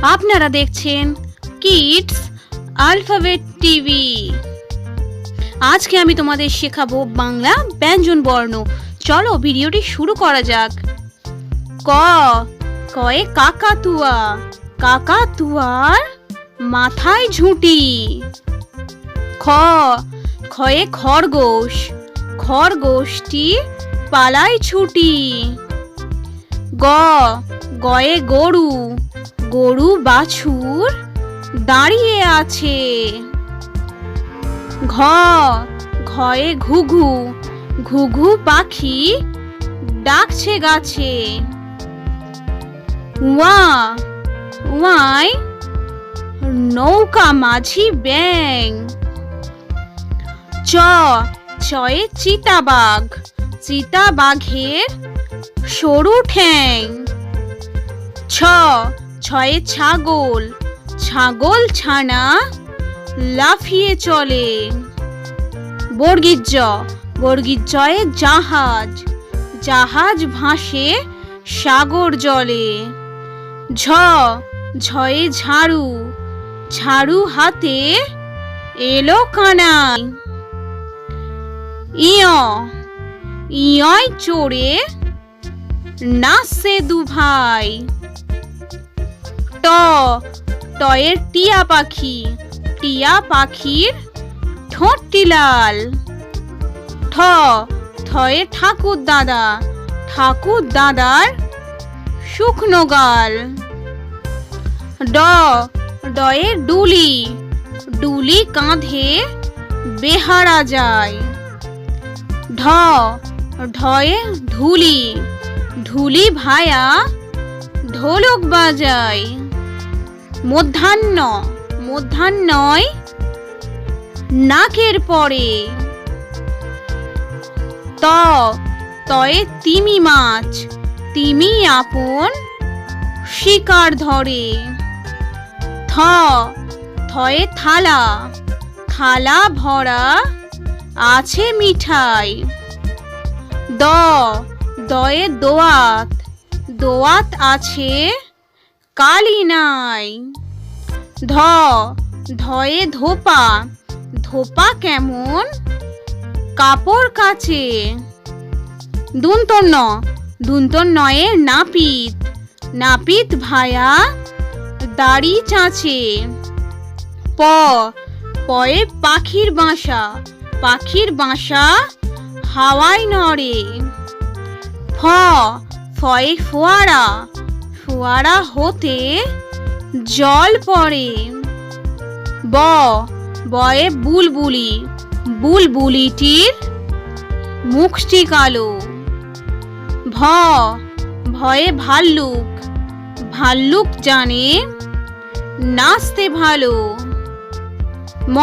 আপনারা দেখছেন kids alphabet TV আজকে আমি তোমাদের শেখাবো বাংলা ব্যঞ্জন বর্ণ। চলো ভিডিওটি শুরু করা যাক। ক, কয়ে কাকাতুয়া। কাকাতুয়ার মাথায় ঝুঁটি। খ খয়ে খরগোশ। খরগোশটি পালায় ছুটি। গ, গয়ে গরু। গরু বাছুর দাঁড়িয়ে আছে। ঘ, ঘয়ে ঘুঘু ঘুঘু পাখি ডাকছে গাছে। ওয়া নৌকা মাঝি ব্যাং। চ, চয়ে চিতাবাঘ, চিতাবাঘের সরু ঠ্যাং। ছ ছয়ে ছাগল। ছাগল ছানা লাফিয়ে চলে। বর্গির জ জয়ে জাহাজ। জাহাজ ভাসে সাগর জলে। ঝ, ঝয়ে ঝাড়ু। ঝাড়ু হাতে এলো কানাই। ইয়, ইয়য় চড়ে নাচছে দু ভাই ট। টয়ের টিয়া পাখি। টিয়া পাখির ঠোঁটটি লাল ঠ। থয়ে ঠাকুর দাদা। ঠাকুর দাদার শুকনো গাল। ড। ডয়ে ডুলি। ডুলি কাঁধে বেহারা যায়। ঢ। ঢয়ে ঢুলি ঢুলি ভায়া ঢোলক বাজায়। মধ্যাহ্ন। মধ্যাহ্নয় নাকের পরে। ত, তয়ে তিমি মাছ। তিমি আপন শিকার ধরে। থ, থয়ে থালা। থালা ভরা আছে মিঠাই। দ, দয়ে দোয়াত। দোয়াত আছে কালি নাই ধ, ধয়ে ধোপা। ধোপা কেমন? কাপড় কাছে দুন্তর ন দুন্তর নাপিত। নাপিত ভায়া দাড়ি চাঁচে। প, পয়ে পাখির বাসা। পাখির বাসা হাওয়ায় নড়ে। ফ, ফয়ে ফোয়ারা। ফোয়ারা হতে জল পড়ে। ব, বয়ে বুলবুলি। বুলবুলিটির মুখটি কালো। ভ, ভয়ে ভাল্লুক। ভাল্লুক জানে নাচতে ভালো। ম,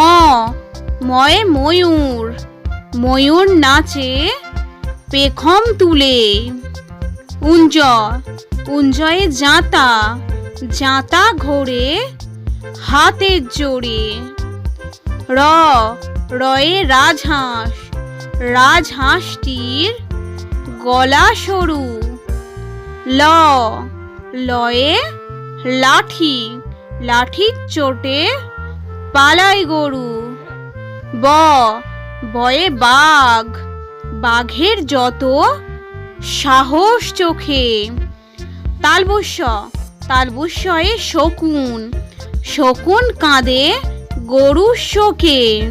ময়ে ময়ূর। ময়ূর নাচে পেখম তুলে। উঞ্জ উঞ্জয়ে জাঁতা জাঁতা ঘোরে হাতের জোরে। র, রয়ে রাজহাঁস, রাজহাঁসটির গলা সরু। ল, লয়ে লাঠি, লাঠির চোটে পালাই গরু। ব, বয়ে বাঘ, বাঘের যত সাহস চোখে। তালবস্য তালবস্যয়ে শকুন। শকুন কাঁদে গরুর শোকে।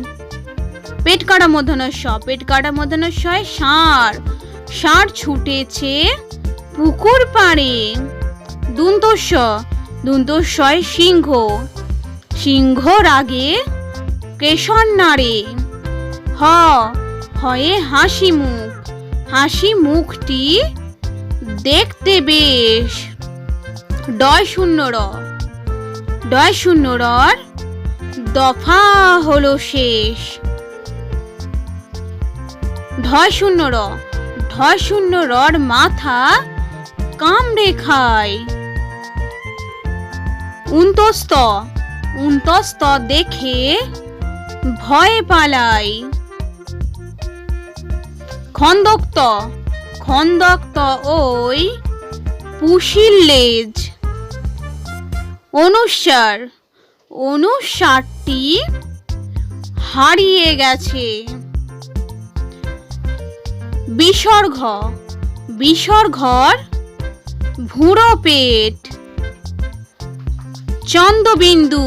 পেট কাটা মধ্যাহ্নস্য পেট কাটা মধ্যাহ্নস্যয় ষাঁড়। ষাঁড় ছুটেছে পুকুর পাড়ে। দুন্তস্য। দুন্তস্যয় সিংহ। সিংহ রাগে কেশর নাড়ে। হ। হয়ে হাসি মুখ। হাসি মুখটি দেখতে বেশ। ডয় শূন্য র ডয় শূন্য রর। দফা হলো শেষ। ঢয় শূন্য র। ঢয় শূন্য রর মাথা কামড়ে খায়। উন্তস্ত উন্তস্ত দেখে ভয়ে পালাই খন্দক্ত। খন্দক্ত ওই পুশির লেজ। অনুসার, অনুসারটি হারিয়ে গেছে। বিসর্গ, বিসর্গর ভুঁড়ো পেট চন্দ্রবিন্দু,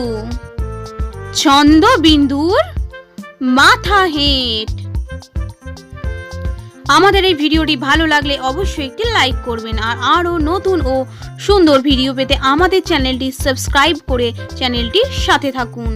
চন্দ্রবিন্দুর মাথা হেঁট। আমাদের এই ভিডিওটি ভালো লাগলে অবশ্যই একটি লাইক করবেন আর আরও নতুন ও সুন্দর ভিডিও পেতে আমাদের চ্যানেলটি সাবস্ক্রাইব করে চ্যানেলটির সাথে থাকুন।